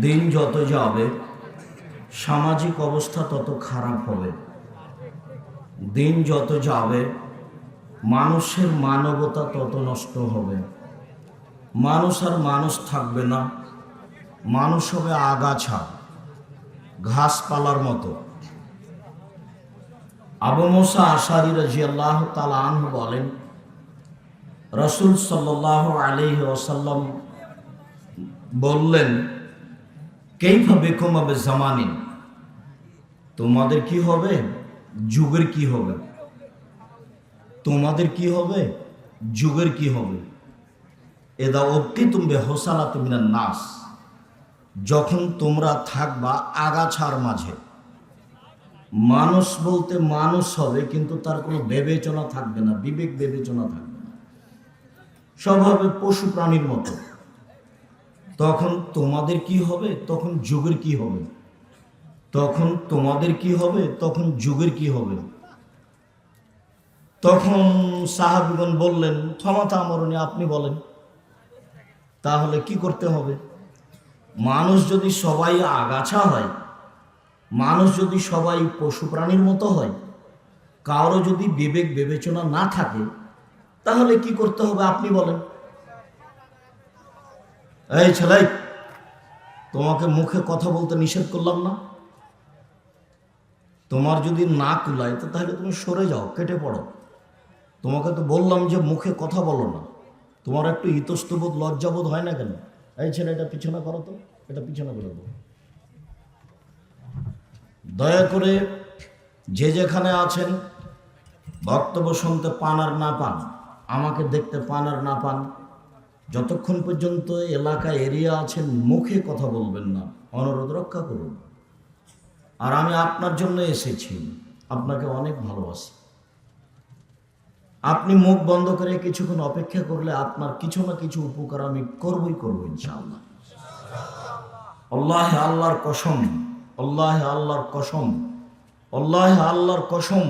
দিন যত যাবে, সামাজিক অবস্থা তত খারাপ হবে। দিন যত যাবে, মানুষের মানবতা তত নষ্ট হবে। মানুষ আর মানুষ থাকবে না, মানুষ হবে আগাছা, ঘাসপালার মতো। আবু মোসা আশারি রাজি আল্লাহ তালাহ বলেন, রসুল সাল্লাহ আলহি ওসাল্লাম বললেন কেইফা বেকুম হবে জামানিন? তোমাদের কি হবে? যুগের কি হবে? তোমাদের কি হবে? যুগের কি হবে? এদা অব্দি তুমি হোসালা তুমিনার নাস। যখন তোমরা থাকবা আগাছার মাঝে। মানুষ বলতে মানুষ হবে, কিন্তু তার কোনো বিবেচনা থাকবে না, বিবেক বিবেচনা থাকবে না। সব হবে পশু প্রাণীর মতো। তখন তোমাদের কি হবে? তখন যুগের কি হবে? তখন তোমাদের কি হবে? তখন যুগের কি হবে? তখন সাহাবিগণ বললেন, ক্ষমতা আমরণে আপনি বলেন। তাহলে কি করতে হবে? মানুষ যদি সবাই আগাছা হয়, মানুষ যদি সবাই পশু প্রাণীর মতো হয়, কারও যদি বিবেক বিবেচনা না থাকে, তাহলে কি করতে হবে আপনি বলেন? এই ছেলে, তোমাকে মুখে কথা বলতে নিষেধ করলাম না। তোমার যদি না কুলায় তো তাহলে তুমি সরে যাও, কেটে পড়ো। তোমাকে তো বললাম যে মুখে কথা বলো না। তোমার একটু ইতস্তবোধ লজ্জাবোধ হয় না কেন? এই ছেলে, এটা পিছনে করো তো, এটা পিছনে করে দেবো দয়া করে যে যেখানে আছেন, বক্তব্য শুনতে পান আর না পান, আমাকে দেখতে পান আর না পান। যতক্ষণ পর্যন্ত এলাকা এরিয়া আছেন, মুখে কথা বলবেন না, অনুরোধ রক্ষা করুন। আর আমি আপনার জন্য এসেছি, আপনাকে অনেক ভালোবাসি। আপনি মুখ বন্ধ করে কিছুক্ষণ অপেক্ষা করলে আপনার কিছু না কিছু উপকার আমি করবই করব, ইনশাআল্লাহ। আল্লাহ আল্লাহর কসম, আল্লাহ আল্লাহর কসম, আল্লাহ আল্লাহর কসম,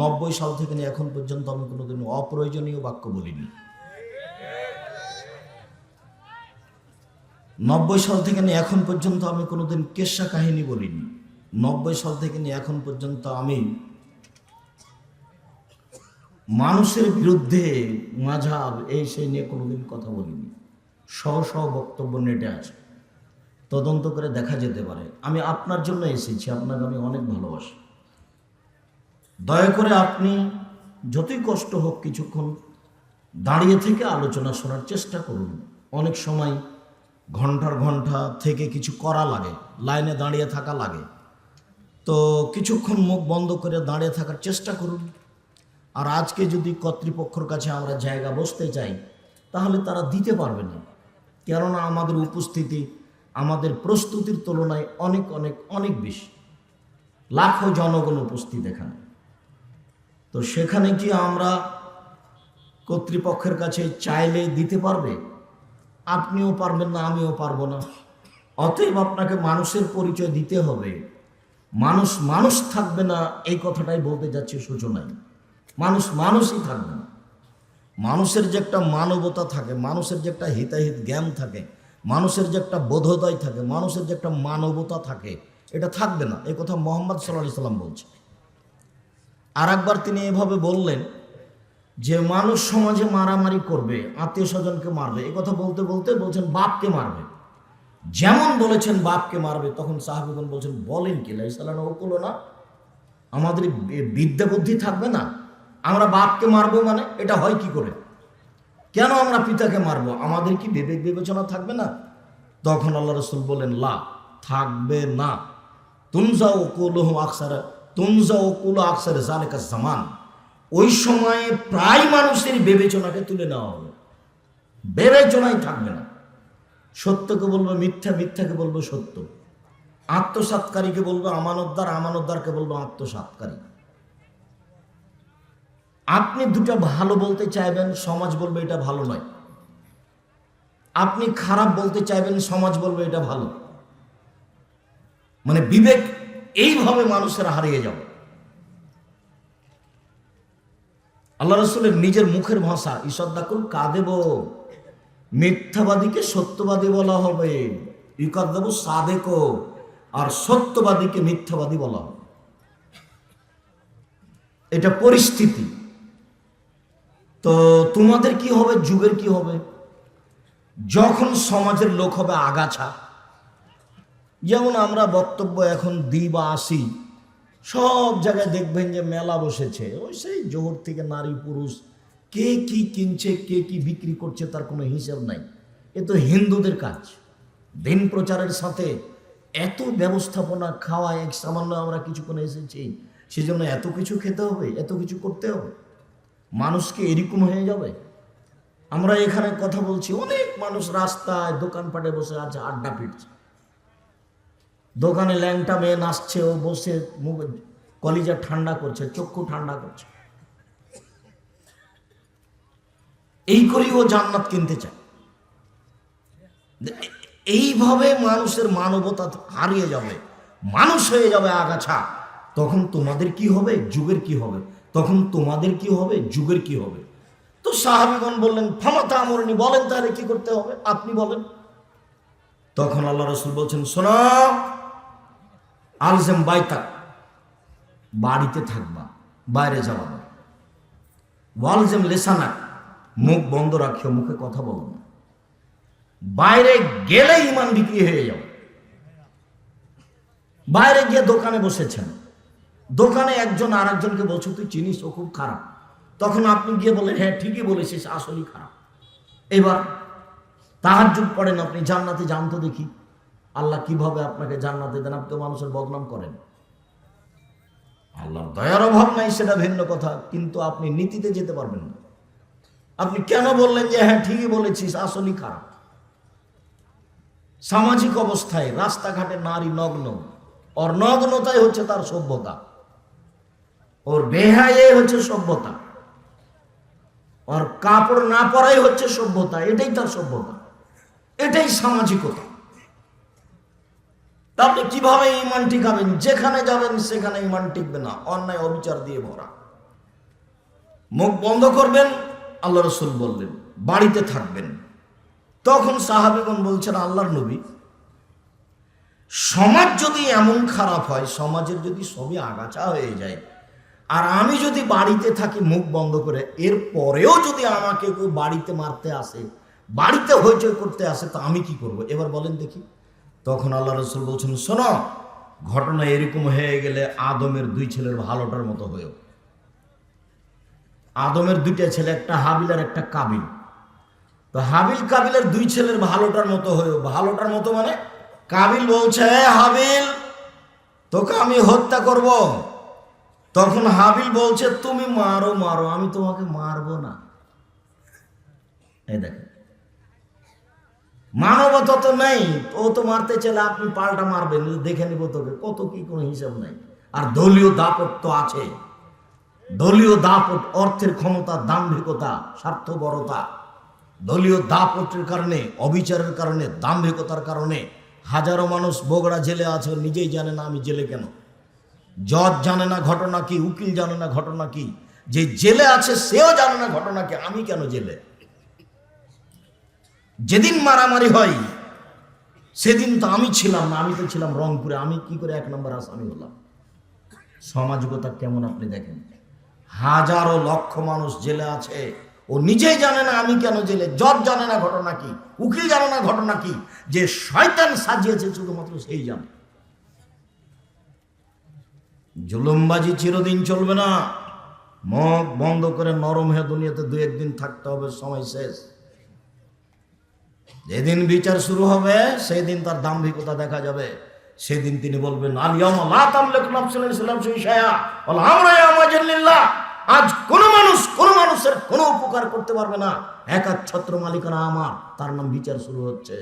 নব্বই সাল থেকে এখন পর্যন্ত আমি কোনোদিন অপ্রয়োজনীয় বাক্য বলিনি। নব্বই সাল থেকে নিয়ে এখন পর্যন্ত আমি কোনোদিন কেসা কাহিনী বলিনি। নব্বই সাল থেকে নিয়ে এখন পর্যন্ত আমি মানুষের বিরুদ্ধে মাঝাব এই সেই নিয়ে কোনোদিন কথা বলিনি। সহ সহ বক্তব্য নেটে আছে। তদন্ত করে দেখা যেতে পারে। আমি আপনার জন্য এসেছি, আপনাকে আমি অনেক ভালোবাসি। দয়া করে আপনি যতই কষ্ট হোক কিছুক্ষণ দাঁড়িয়ে থেকে আলোচনা শোনার চেষ্টা করুন। অনেক সময় ঘণ্টার ঘণ্টা থেকে কিছু করা লাগে, লাইনে দাঁড়িয়ে থাকা লাগে। তো কিছুক্ষণ মুখ বন্ধ করে দাঁড়িয়ে থাকার চেষ্টা করুন। আর আজকে যদি কর্তৃপক্ষের কাছে আমরা জায়গা বসতে চাই, তাহলে তারা দিতে পারবে না। কেননা আমাদের উপস্থিতি, আমাদের প্রস্তুতির তুলনায় অনেক অনেক অনেক বেশি। লাখো জনগণ উপস্থিত এখানে। তো সেখানে কি আমরা কর্তৃপক্ষের কাছে চাইলে দিতে পারবে? আপনিও পারবেন না, আমিও পারব না। অতএব আপনাকে মানুষের পরিচয় দিতে হবে। মানুষ মানুষ থাকবে না, এই কথাটাই বলতে যাচ্ছে সূচনায়। মানুষ মানুষই থাকবে না। মানুষের যে একটা মানবতা থাকে, মানুষের যে একটা হিতাহিত জ্ঞান থাকে, মানুষের যে একটা বোধোদয় থাকে, মানুষের যে একটা মানবতা থাকে, এটা থাকবে না। এই কথা মোহাম্মদ সাল্লাহ সাল্লাম বলছে। আর একবার তিনি এভাবে বললেন যে মানুষ সমাজে মারামারি করবে, আত্মীয় স্বজনকে মারবে, এ কথা বলতে বলতে বলছেন বাপকে মারবে। যেমন বলেছেন বাপকে মারবে, তখন সাহাবিগণ বলছেন, বলেন কি লাইসালান ওকুলো না? আমাদের বিদ্যা বুদ্ধি থাকবে না? আমরা বাপকে মারবো মানে? এটা হয় কি করে? কেন আমরা পিতাকে মারবো? আমাদের কি বিবেক বিবেচনা থাকবে না? তখন আল্লাহ রসুল বলেন, লা, থাকবে না। তুমজা ওকুল আকসার তুমজা ওকুল আকসার জালেকা জামান। ওই সময়ে প্রায় মানুষের বিবেচনাকে তুলে নেওয়া হবে বিবেচনাই থাকবে না। সত্যকে বলব, মিথ্যা, মিথ্যাকে বলব সত্য। আত্মসাতকারীকে বলব আমানতদার, আমানতদারকে বলব আত্মসাতকারী আপনি দুটা ভালো বলতে চাইবেন, সমাজ বলবে এটা ভালো নয়। আপনি খারাপ বলতে চাইবেন, সমাজ বলবে এটা ভালো। মানে বিবেক এইভাবে মানুষের হারিয়ে যাবে। আল্লাহ রসুলের নিজের মুখের ভাষা ঈশ্বর দাকুল কাঁদেব মিথ্যাবাদীকে সত্যবাদী বলা হবে ইকাদ্দাবু সাদেকো, আর সত্যবাদীকে মিথ্যাবাদী বলা হবে। এটা পরিস্থিতি। তো তোমাদের কি হবে, যুগের কি হবে? যখন সমাজের লোক হবে আগাছা। যেমন আমরা বক্তব্য এখন দিই বা আসি। সব জায়গায় দেখবেন যে মেলা বসেছে। ওই সেই জোহর থেকে নারী পুরুষ, কে কি কিনছে, কে কি বিক্রি করছে তার কোনো হিসাব নাই। এ তো হিন্দুদের কাজ। দিন প্রচারের সাথে এত ব্যবস্থাপনা খাওয়া এক সামান্য আমরা কিছুক্ষণ এসেছি, সেজন্য এত কিছু খেতে হবে, এত কিছু করতে হবে। মানুষকে এরকম হয়ে যাবে? আমরা এখানে কথা বলছি, অনেক মানুষ রাস্তায়, দোকানপাটে বসে আছে, আড্ডা পিটছে। দোকানে ল্যাংটা মেয়ে নাচছে, ও বসে মুখ, কলিজা ঠান্ডা করছে, চক্ষু ঠান্ডা করছে। এই করেই ও জান্নাত কিনতে চায়। এইভাবে মানুষের মানবতা হারিয়ে যাবে, মানুষ হয়ে যাবে আগাছা। তখন তোমাদের কি হবে? যুগের কি হবে? তখন তোমাদের কি হবে? যুগের কি হবে? তো সাহাবিগণ বললেন ক্ষমতা আমরণী বলেন তাহলে কি করতে হবে? আপনি বলেন। তখন আল্লাহ রসুল বলছেন, শোনো আলজেম বাইতাক বাড়িতে থাকবা, বাইরে যাওয়া না। ওয়ালজেম লেসানাক মুখ বন্ধ রাখিও, মুখে কথা বলো না। বাইরে গেলে ইমান বিক্রি হয়ে যাবে বাইরে গিয়ে দোকানে বসেছেন। দোকানে একজন আর একজনকে বলছো, তুই চিনিস, ও খুব খারাপ। তখন আপনি গিয়ে বলেন হ্যাঁ ঠিকই বলেছিস, আসলেই খারাপ। এবার তাহার যুগ পড়েন, আপনি জান্নাতে জানতো দেখি। আল্লাহ কীভাবে আপনাকে জান্নাতে দেন? আপনি তো মানুষের বদনাম করেন। আল্লাহর দয়ার অভাব নাই, সেটা ভিন্ন কথা, কিন্তু আপনি নীতিতে যেতে পারবেন না। আপনি কেন বললেন যে হ্যাঁ ঠিকই বলেছিস, আসলেই খারাপ। সামাজিক অবস্থায়, রাস্তাঘাটে নারী নগ্ন। ওর নগ্নতাই হচ্ছে তার সভ্যতা। ওর বেহায়ে হচ্ছে সভ্যতা। ওর কাপড় না পরাই হচ্ছে সভ্যতা, এটাই তার সভ্যতা। এটাই সামাজিকতা। তা আপনি কীভাবে ইমান টিকাবেন? যেখানে যাবেন সেখানে ইমান টিকবে না। অন্যায় অবিচার দিয়ে ভরা। মুখ বন্ধ করবেন, আল্লাহ রসুল বললেন, বাড়িতে থাকবেন। তখন সাহাবিগণ বলছেন, আল্লাহর নবী, সমাজ যদি এমন খারাপ হয়, সমাজের যদি সবই আগাছা হয়ে যায়, আর আমি যদি বাড়িতে থাকি মুখ বন্ধ করে, এর পরেও যদি আমাকে কেউ বাড়িতে মারতে আসে, বাড়িতে হইচই করতে আসে, তো আমি কি করব? এবার বলেন দেখি। তখন আল্লাহ রসুল বলছেন, শোনো, ঘটনা এরকম হয়ে গেলে আদমের দুই ছেলের ভালোটার মতো হয়েও। আদমের দুইটা ছেলে, একটা হাবিল আর একটা কাবিল। তো হাবিল, কাবিলের দুই ছেলের ভালোটার মতো হয়েও। ভালোটার মতো মানে কাবিল বলছে, "এ হাবিল, তোকে আমি হত্যা করব। তখন হাবিল বলছে, তুমি মারো মারো, আমি তোমাকে মারবো না। এই দেখেন মানবতা তো নেই, ও তো মারতে চাইলে আপনি পাল্টা মারবেন, দেখে নিব তোকে, কত কি কোনো হিসাব নাই। আর দলীয় দাপট তো আছে। দলীয় দাপট অর্থের ক্ষমতা, দাম্ভিকতা, স্বার্থপরতা। দলীয় দাপটের কারণে, অবিচারের কারণে, দাম্ভিকতার কারণে হাজারো মানুষ বগড়া জেলে আছে, নিজেই জানে না আমি জেলে কেন। জজ জানে না ঘটনা কি, উকিল জানে না ঘটনা কি। যে জেলে আছে, সেও জানে না ঘটনা কি, আমি কেন জেলে? যেদিন মারামারি হয়, সেদিন তো আমি ছিলাম না, আমি তো ছিলাম রংপুরে। আমি কি করে এক নম্বর আসামি হলাম? সামাজিকতা কেমন আপনি দেখেন? হাজারো লক্ষ মানুষ জেলে আছে। ও নিজেই জানে না আমি কেন জেলে। জজ জানে না ঘটনা কি? উকিল জানে না ঘটনা কি? যে শয়তান সাজিয়েছে শুধুমাত্র সেই জানে। জুলুমবাজি চিরদিন চলবে না। মুখ বন্ধ করে নরম হয়ে দুনিয়াতে দু একদিন থাকতে হবে, সময় শেষ। যেদিন বিচার শুরু হবে সেই দিন তার দাম্ভিকতা দেখা যাবে। সেদিন তিনি বলবেন আমরা আজ কোন মানুষ, কোন মানুষের কোনো উপকার করতে পারবে না। এক এক ছত্র মালিকানা আমার, তার নাম বিচার শুরু হচ্ছে।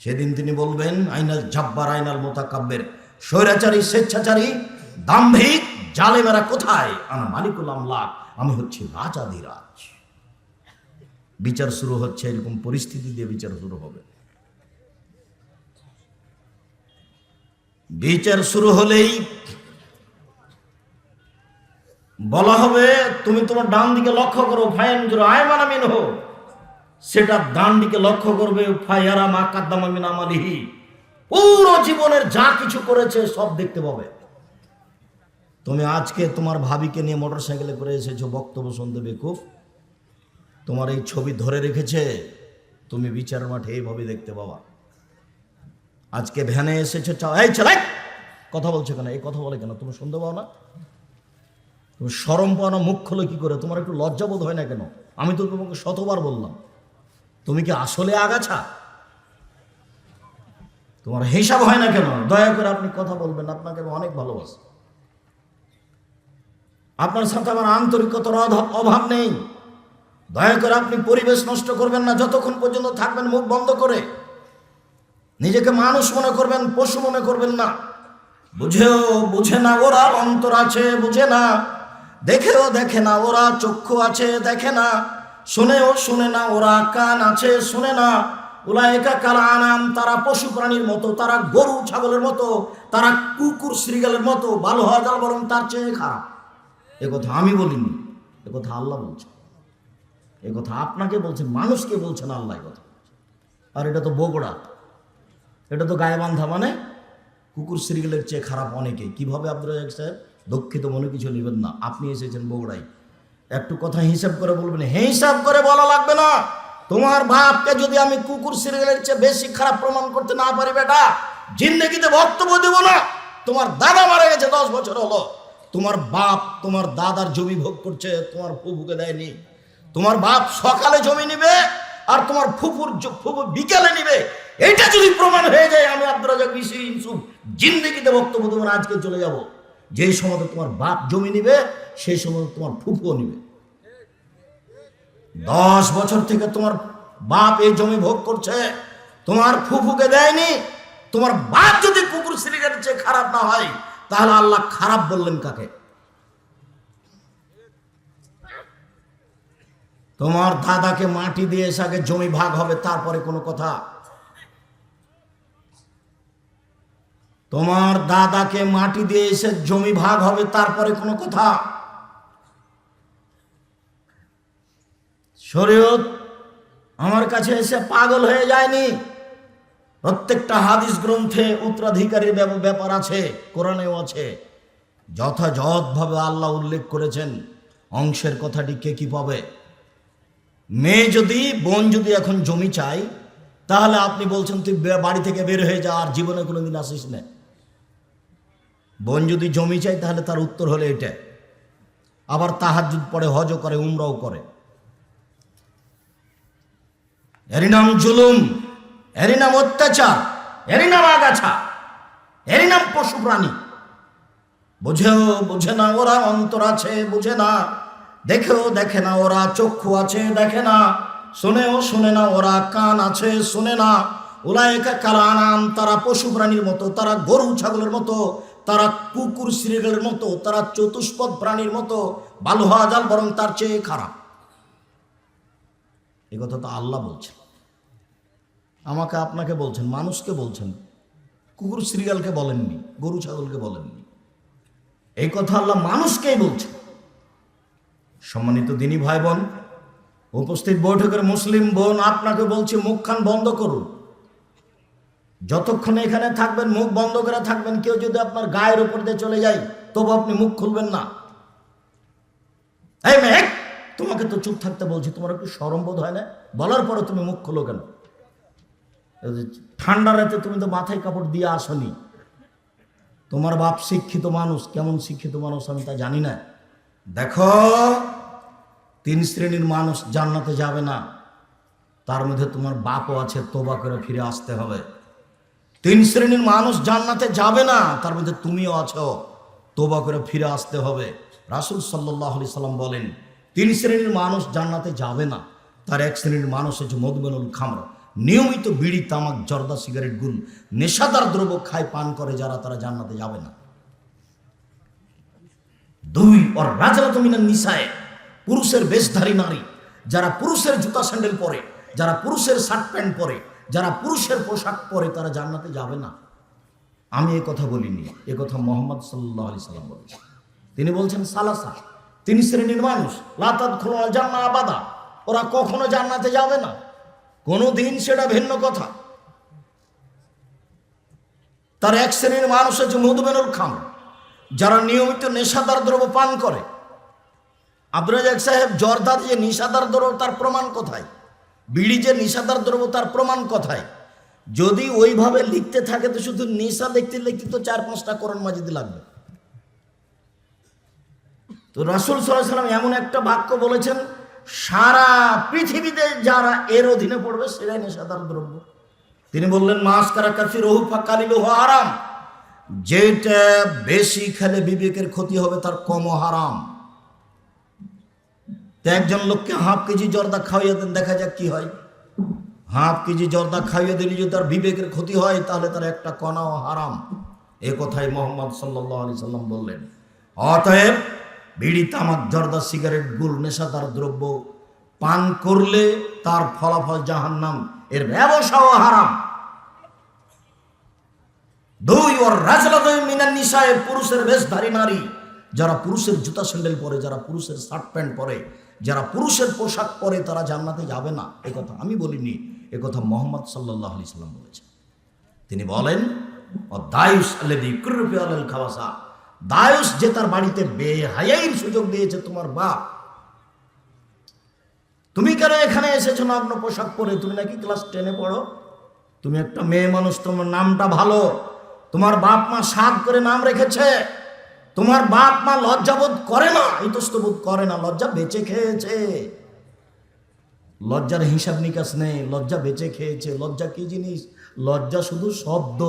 সেদিন তিনি বলবেন, আইনাল জাব্বার, আইনাল মোতাকাব্যের স্বৈরাচারী, স্বেচ্ছাচারী, দাম্ভিক জালেমেরা কোথায়? আনা মালিকুল আমলাক, আমি হচ্ছি রাজাধিরাজ। বিচার শুরু হচ্ছে, এরকম পরিস্থিতি দিয়ে বিচার শুরু হবে। বিচার শুরু হলেই বলা হবে, তুমি তোমার ডান দিকে লক্ষ্য করো, ফায়ান হো। সেটা ডান দিকে লক্ষ্য করবে পুরো জীবনের যা কিছু করেছে, সব দেখতে পাবে। তুমি আজকে তোমার ভাবিকে নিয়ে মোটর সাইকেলে করে এসেছ, বক্তব্য শুনতে বেকুফ তোমার এই ছবি ধরে রেখেছে? তুমি বিচার মাঠে এইভাবে দেখতে পাবা। আজকে ভ্যানে এসেছে এই ছেলে, কথা বলছো কেন? এই কথা বলে কেন? তুমি শুনতে পাও না? তুমি সরম পাও না, মুখ খোলো কি করে? তোমার একটু লজ্জাবোধ হয় না কেন? আমি তো তোমাকে শতবার বললাম। তুমি কি আসলে আগাছা? তোমার হিসাব হয় না কেন? দয়া করে আপনি কথা বলবেন, আপনাকে আমি অনেক ভালোবাসি। আপনার সাথে আমার আন্তরিকতার অভাব নেই। দয়া করে আপনি পরিবেশ নষ্ট করবেন না, যতক্ষণ পর্যন্ত থাকবেন মুখ বন্ধ করে। নিজেকে মানুষ মনে করবেন, পশু মনে করবেন না। বুঝেও বুঝে না ওরা অন্তর আছে, বুঝে না। দেখেও দেখে না ওরা চক্ষু আছে, দেখে না। শুনেও শুনে না ওরা কান আছে, শুনে না। উলায়িকা কালা আনাম তারা পশু প্রাণীর মতো, তারা গরু ছাগলের মতো, তারা কুকুর শ্রীগালের মতো ভালো হওয়া যাল বরং তার চেয়ে খারাপ। কথা আমি বলিনি কথা আল্লাহ বলছে এ কথা আপনাকে বলছেন মানুষকে বলছেন আল্লাহ কথা। আর এটা তো বগুড়া এটা তো গায়ে বান্ধা মানে কুকুর সিরিয়ালের চেয়ে খারাপ অনেকে। কীভাবে আব্দুল রাজাক সাহেব দুঃখিত মনে কিছু নেবেন না, আপনি এসেছেন বগুড়াই একটু কথা হিসাব করে বলবেন। হে হিসাব করে বলা লাগবে না। তোমার বাপকে যদি আমি কুকুর সিরিয়ালের চেয়ে বেশি খারাপ প্রমাণ করতে না পারি, বেটা, জিন্দগিতে বক্তব্য দেবো না। তোমার দাদা মারা গেছে দশ বছর হলো। তোমার বাপ, তোমার দাদার জমি ভোগ করছে, তোমার ফুফুকে দেয়নি। তোমার বাপ সকালে জমি নিবে আর তোমার ফুফুর ফুফু বিকালে নিবে। এটা যদি প্রমাণ হয়ে যায়, আমি আব্দুল ইনসুফ জিন্দগিতে বক্তব্য তোমার আজকে চলে যাব। যেই সময় তোমার বাপ জমি নিবে, সেই সময় তোমার ফুফুও নিবে। দশ বছর থেকে তোমার বাপ এই জমি ভোগ করছে, তোমার ফুফুকে দেয়নি, তোমার বাপ যদি কুকুর সিলিগারের চেয়ে খারাপ না হয়, তাহলে আল্লাহ খারাপ বললেন কাকে? তোমার দাদাকে মাটি দিয়ে এসে আগে জমি ভাগ হবে, তারপরে কোনো কথা। তোমার দাদাকে মাটি দিয়ে এসে জমি ভাগ হবে, তারপরে কোনো কথা। শরীয়ত আমার কাছে এসে পাগল হয়ে যায়নি। প্রত্যেকটা হাদিস গ্রন্থে উত্তরাধিকারীর ব্যাপ- ব্যাপার আছে, কোরআনেও আছে। যথাযথভাবে আল্লাহ উল্লেখ করেছেন, অংশের কথাটি কে কি পাবে? মেয়ে যদি, বোন যদি এখন জমি চাই তাহলে আপনি বলছেন, তুই বাড়ি থেকে বের হয়ে যা, আর জীবনে কোনোদিন আসিস না। বোন যদি জমি চাই তাহলে তার উত্তর হলো এটা। আবার তাহাজুদ পড়ে হজও করে, উমরাও করে। এরই নাম জুলুম, এরই নাম অত্যাচার, এরই নাম আগাছা, এরই নাম পশু প্রাণী। বুঝেও বুঝে না ওরা, অন্তর আছে বুঝে না। দেখেও দেখে না, ওরা চক্ষু আছে, দেখে না। শুনেও শুনে না, ওরা কান আছে, শুনে না। উলায়কা কালানাম, তারা পশু প্রাণীর মতো, তারা গরু ছাগলের মতো, তারা কুকুর শ্রীগলের মতো, তারা চতুষ্পদ প্রাণীর মতো ভালো হওয়া যাল বরং তার চেয়ে খারাপ। এ কথা তো আল্লাহ বলছেন। আমাকে আপনাকে বলছেন, মানুষকে বলছেন, কুকুর শ্রীগালকে বলেননি, গরু ছাগলকে বলেননি। এই কথা আল্লাহ মানুষকেই বলছে সম্মানিত দিনী ভাই বোন, উপস্থিত বৈঠকের মুসলিম বোন, আপনাকে বলছি মুখখান বন্ধ করুন। যতক্ষণ এখানে থাকবেন, মুখ বন্ধ করে থাকবেন, কেউ যদি আপনার গায়ের উপর দিয়ে চলে যায়, তবু আপনি মুখ খুলবেন না। এই মেঘ তোমাকে তো চুপ থাকতে বলছি, তোমার একটু সরম বোধ হয় না? বলার পরে তুমি মুখ খোলো কেন? ঠান্ডা রাতে তুমি তো মাথায় কাপড় দিয়ে আসনি। তোমার বাপ শিক্ষিত মানুষ, কেমন শিক্ষিত মানুষ আমি তা জানি না। দেখো, তিন শ্রেণির মানুষ জান্নাতে যাবে না। তার মধ্যে তোমার বাপও আছে, তোবা করে ফিরে আসতে হবে। তিন শ্রেণির মানুষ জান্নাতে যাবে না, তার মধ্যে তুমিও আছো, তোবা করে ফিরে আসতে হবে। রাসুল সাল্লাহ আলি সাল্লাম বলেন, তিন শ্রেণির মানুষ জান্নাতে যাবে না। তার এক শ্রেণির মানুষ হচ্ছে মধুবেনুল খামর। নিয়মিত বিড়ি, তামাক, জর্দা, সিগারেট, গুল, নেশাদার দ্রব্য খায়, পান করে যারা, তারা জান্নাতে যাবে না। দুই, ওর রাজরা তুমিনার নিশায় পুরুষের বেশধারী নারী, যারা পুরুষের জুতা স্যান্ডেল পরে, যারা পুরুষের শার্ট প্যান্ট পরে, যারা পুরুষের পোশাক পরে, তারা জান্নাতে যাবে না। আমি এ কথা বলিনি, এ কথা মোহাম্মদ সাল্লাহ আলি সাল্লাম বলেছেন। তিনি বলছেন, সালাসা, তিনি শ্রেণির মানুষ লাতাত খোলা জান্না আবাদা, ওরা কখনো জান্নাতে যাবে না। কোনো দিন সেটা ভিন্ন কথা। তার এক শ্রেণির মানুষ হচ্ছে মধুমেনুল খাম যারা নিয়মিত নেশাদার দ্রব্য পান করে। আব্দুল রাজাক সাহেব জর্দার যে নিশাদার দ্রব্য তার প্রমাণ কোথায়? বিড়ি যে নিশাদার দ্রব্য তার প্রমাণ কোথায়? যদি ওইভাবে লিখতে থাকে তো শুধু নিশা লিখতে লিখতে তো চার পাঁচটা করণ মাজিদে লাগবে। তো রাসুল সাল্লাম এমন একটা বাক্য বলেছেন, সারা পৃথিবীতে যারা এর অধীনে পড়বে সেটাই নেশাদার দ্রব্য। তিনি বললেন, মাস কারা কাফি রহু ফাঁকালিল হারাম। যেটা বেশি খেলে বিবেকের ক্ষতি হবে, তার কম হারাম। একজন লোককে হাফ কেজি জর্দা খাওয়াইয়া দেন, দেখা যাক কি হয়। হাফ কেজি জর্দা খাইয়ে দিলে যদি তার বিবেকের ক্ষতি হয়, তাহলে তার একটা কণাও হারাম। এ কথাই মোহাম্মদ সাল্লাহ আলি সাল্লাম বললেন। অতএব বিড়ি, তামাক, জর্দা, সিগারেট গুল নেশাদার দ্রব্য পান করলে তার ফলাফল জাহান্নাম, এর ব্যবসাও হারাম। দুই ওর রাজলাদয় মিনার নিশায় পুরুষের বেশধারী নারী। যারা পুরুষের জুতা স্যান্ডেল পরে, যারা পুরুষের শার্ট প্যান্ট পরে, যারা পুরুষের পোশাক পরে তারা জান্নাতে যাবে না। এ কথা আমি বলিনি, এ কথা মোহাম্মদ সাল্লাহ আলি সাল্লাম বলেছেন। তিনি বলেন ও দায়ুস আলাল খাওয়াসা দায়ুস যে তার বাড়িতে বেহায়াইর সুযোগ দিয়েছে, তোমার বাপ। তুমি কেন এখানে এসেছ নগ্ন পোশাক পরে? তুমি নাকি ক্লাস টেনে পড়ো? তুমি একটা মেয়ে মানুষ, তোমার নামটা ভালো। তোমার বাপ মা সাদ করে নাম রেখেছে। তোমার বাপ মা লজ্জাবোধ করে না ইতস্তবোধ করে না, লজ্জা বেঁচে খেয়েছে। লজ্জার হিসাব নিকাশ নেই, লজ্জা বেঁচে খেয়েছে। লজ্জা কি জিনিস? লজ্জা শুধু শব্দ।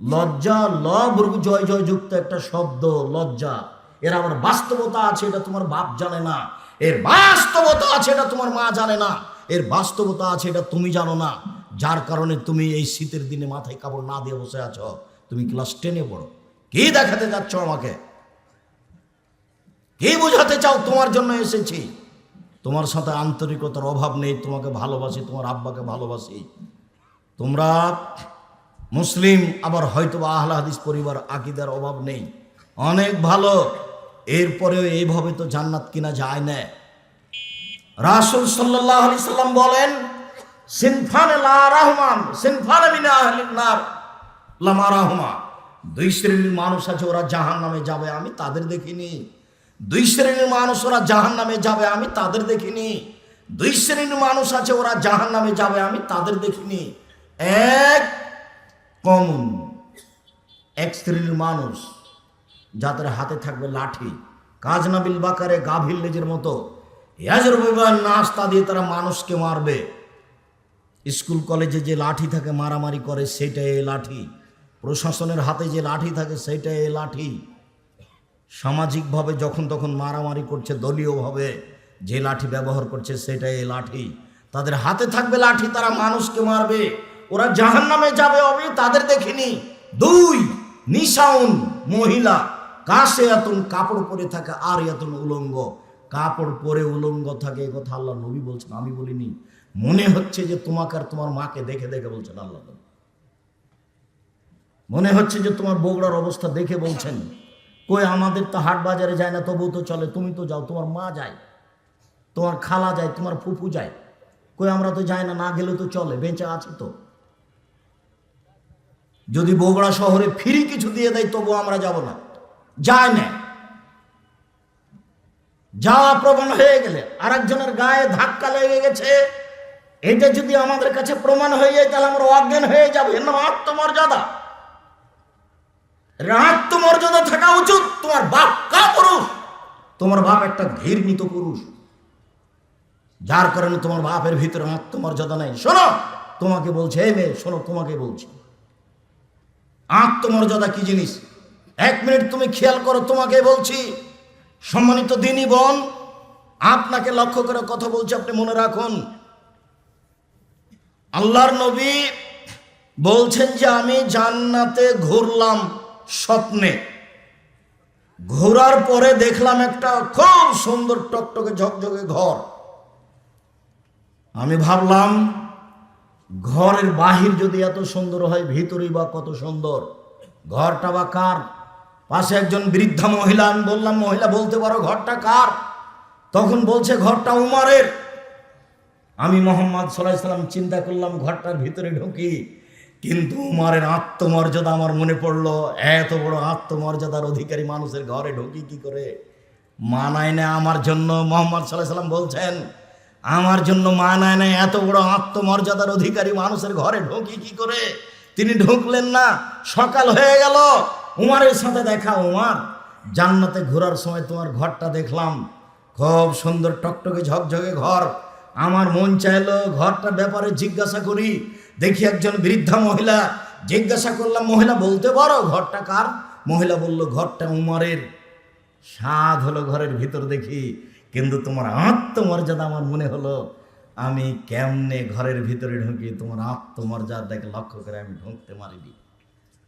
লজ্জা, লব জয় জয় যুক্ত একটা শব্দ, লজ্জা। এর আবার বাস্তবতা আছে, এটা তোমার বাপ জানে না। এর বাস্তবতা আছে, এটা তোমার মা জানে না। এর বাস্তবতা আছে, এটা তুমি জানো না। যার কারণে তুমি এই শীতের দিনে মাথায় কাপড় না দিয়ে বসে আছো। তুমি ক্লাস টেনে পড়ো। কি দেখাতে যাচ্ছ আমাকে? কি বোঝাতে চাও তোমার জন্য এসেছি? তোমার সাথে আন্তরিকতার অভাব নেই, তোমাকে ভালোবাসি, তোমার আব্বাকে ভালোবাসি। তোমরা মুসলিম, আবার হয়তো বা আহলা হাদিস পরিবার আকিদার অভাব নেই। অনেক ভালো, এরপরেও এইভাবে তো জান্নাত কিনা যায় না। রাসুল সাল্লাহ আলি সাল্লাম বলেন সিনফান লা রহমান, সিনফান মিনা আহলিন দুই শ্রেণির মানুষ আছে, ওরা জাহান নামে যাবে, আমি তাদের দেখিনি। দুই শ্রেণির মানুষ, ওরা জাহান নামে যাবে, আমি তাদের দেখিনি। দুই শ্রেণির মানুষ আছে, ওরা জাহান নামে যাবে, আমি তাদের দেখিনি। এক কমন, এক শ্রেণির মানুষ, যাদের হাতে থাকবে লাঠি। কাজ নাবিল বাকারে গাভীর লেজের মতো। ইয়াজের নাস্তা দিয়ে তারা মানুষকে মারবে। স্কুল কলেজে যে লাঠি থাকে, মারামারি করে সেটাই এই লাঠি। প্রশাসনের হাতে যে লাঠি থাকে সেটাই এই লাঠি। সামাজিকভাবে যখন তখন মারামারি করছে, দলীয়ভাবে যে লাঠি ব্যবহার করছে সেটাই এই লাঠি। তাদের হাতে থাকবে লাঠি, তারা মানুষকে মারবে। ওরা জাহান নামে যাবে আমি তাদের দেখিনি। দুই, নিশাউন মহিলা কাশে এতন কাপড় পরে থাকে আর এতন উলঙ্গ। কাপড় পরে উলঙ্গ থাকে, এ কথা আল্লাহ নবী বলছেন, আমি বলিনি। মনে হচ্ছে যে তোমাকে আর তোমার মাকে দেখে দেখে বলছেন আল্লাহ মনে হচ্ছে যে তোমার বগুড়ার অবস্থা দেখে বলছেন। কই, আমাদের তো হাট বাজারে যায় না তবু তো চলে। তুমি তো যাও, তোমার মা যায়। তোমার খালা যায়, তোমার ফুফু যায়। কই, আমরা তো যাই না না গেলে তো চলে, বেঁচে আছে তো। যদি বগুড়া শহরে ফিরি কিছু দিয়ে দেয় তবু আমরা যাব না। যায় না। যাওয়া প্রবণ হয়ে গেলে আরেকজনের গায়ে ধাক্কা লেগে গেছে। এটা যদি আমাদের কাছে প্রমাণ হয়ে যায়, তাহলে আমরা অজ্ঞান হয়ে যাব। এর নাম আত্মমর্যাদা। আত্মমর্যাদা থাকা উচিত। তোমার বাপ কা পুরুষ, তোমার বাপ একটা ঘৃণিত পুরুষ। যার কারণে তোমার বাপের ভিতরে আত্মমর্যাদা নেই। শোনো, তোমাকে বলছে, এই মেয়ে, শোনো, তোমাকে বলছি। আত্মমর্যাদা কি জিনিস? এক মিনিট তুমি খেয়াল করো, তোমাকে বলছি, সম্মানিত দিনী বোন, আপনাকে লক্ষ্য করে কথা বলছি, আপনি মনে রাখুন আল্লাহর নবী বলছেন যে আমি জান্নাতে ঘুরলাম স্বপ্নে। ঘোরার পরে দেখলাম একটা খুব সুন্দর টকটকে ঝকঝকে ঘর। আমি ভাবলাম, ঘরের বাহির যদি এত সুন্দর হয়, ভিতরেই বা কত সুন্দর। ঘরটা বা কার? পাশে একজন বৃদ্ধা মহিলা, আমি বললাম, মহিলা বলতে পারো ঘরটা কার? তখন বলছে, ঘরটা উমারের। আমি মোহাম্মদ সাল্লাম চিন্তা করলাম, ঘরটার ভিতরে ঢুকি, কিন্তু উমারের আত্মমর্যাদা আমার মনে পড়ল। এত বড় আত্মমর্যাদার অধিকারী মানুষের ঘরে ঢুকি কি করে? মানায় না আমার জন্য, মোহাম্মদ সাল্লাহ সাল্লাম বলছেন, আমার জন্য মানায় না এত বড় আত্মমর্যাদার অধিকারী মানুষের ঘরে ঢুকি কি করে? তিনি ঢুকলেন না, সকাল হয়ে গেল। উমারের সাথে দেখা, উমার, জান্নাতে ঘোরার সময় তোমার ঘরটা দেখলাম। খুব সুন্দর টকটকে ঝকঝকে ঘর। আমার মন চাইলো ঘরটার ব্যাপারে জিজ্ঞাসা করি। দেখি একজন বৃদ্ধা মহিলা। জিজ্ঞাসা করলাম, মহিলা, বলতে পারো ঘরটা কার? মহিলা বলল, ঘরটা উমরের। স্বাদ হলো ঘরের ভিতর দেখি। কিন্তু তোমার আত্মমর্যাদা আমার মনে হলো। আমি কেমনে ঘরের ভিতরে ঢুকি? তোমার আত্মমর্যাদাকে লক্ষ্য করে আমি ঢুকতে মারিনি